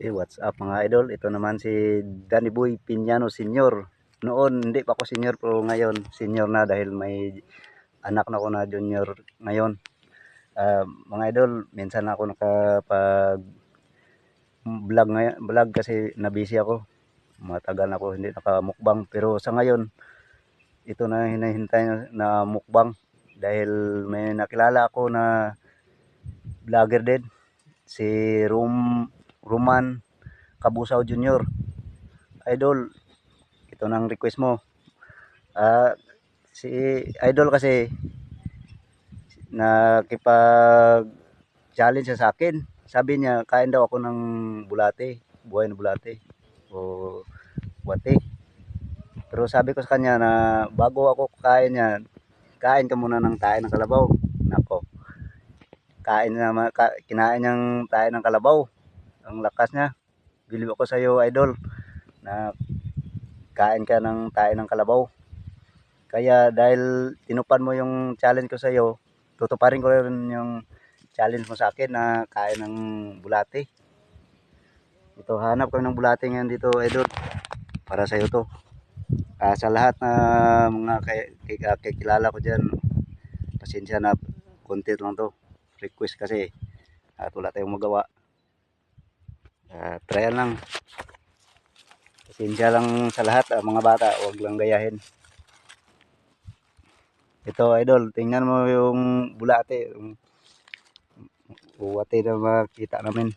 Eh, what's up mga idol? Ito naman si Danny Boy Piñano Senior. Noon, hindi pa ako senior pero ngayon, senior na dahil may anak na ako na junior ngayon. Ah, mga idol, minsan ako nakapag vlog ngayon, vlog kasi nabisi ako. Matagal na ako hindi nakamukbang pero sa ngayon, ito na hinahintay na, mukbang dahil may nakilala ako na vlogger din si Rum Roman Kabusaw Jr. Idol, ito nang request mo. Ah, si Idol kasi nakipag challenge siya sa akin. Sabi niya, kain daw ako ng bulate, buhay na bulate o wate. Pero sabi ko sa kanya na bago ako kain yan, kain ka muna ng tayo ng kalabaw. Nako, kain na ka, kinain niyang tayo ng kalabaw. Ang lakas niya. Bilib ako sa iyo, idol, na kain ka ng tayo ng kalabaw. Kaya dahil tinupad mo yung challenge ko sa iyo, tutuparin ko rin yung challenge mo sa akin na kain ng bulate. Ito, hanap kami ng bulate ngayon dito, idol. Para sa iyo to. Ah, sa lahat na mga kay, kay, kay- kilala ko dyan, pasensya na, konti lang to. Request kasi at wala tayong magawa. Ah, trial lang. Pasensya lang sa lahat, ah, mga bata, huwag lang gayahin. Ito, idol, tingnan mo yung bulate, yung uwate na makita namin.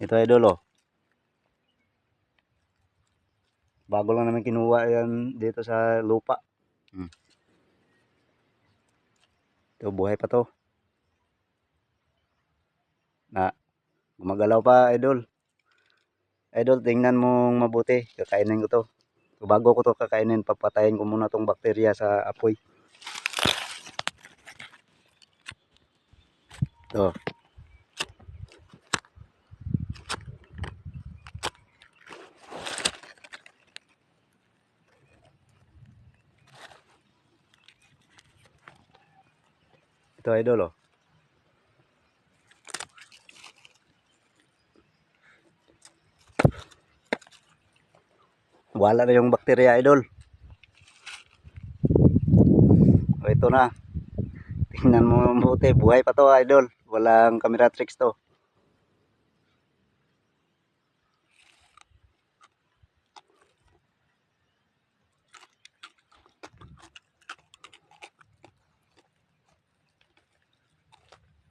Ito, idol, oh. Bago lang namin kinuha yan dito sa lupa. Hmm. Ito, buhay pa to. Na, gumagalaw pa, idol. Idol, tingnan mong mabuti. Kakainin ko to. So, bago ko to kakainin, papatayin ko muna tong bakterya sa apoy. To. Ito, idol, oh. Wala na yung bakterya, idol. O, ito na. Tingnan mo mabuti. Buhay pa to, idol. Walang camera tricks to.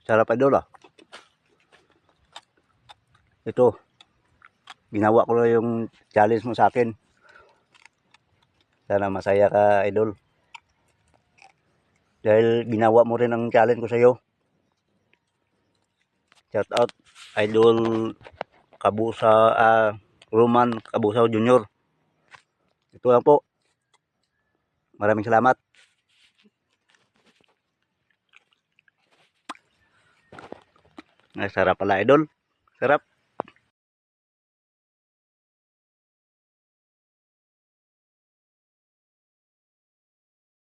Sarap, idol, ah. Ito. Ginawa ko lang yung challenge mo sa akin. Sana masaya ka, idol. Dahil ginawa mo rin ang challenge ko sa iyo. Shout out, idol Kabusa, ah, Roman Kabusaw Jr. Ito lang po. Maraming salamat. Ay, sarap pala, idol. Sarap.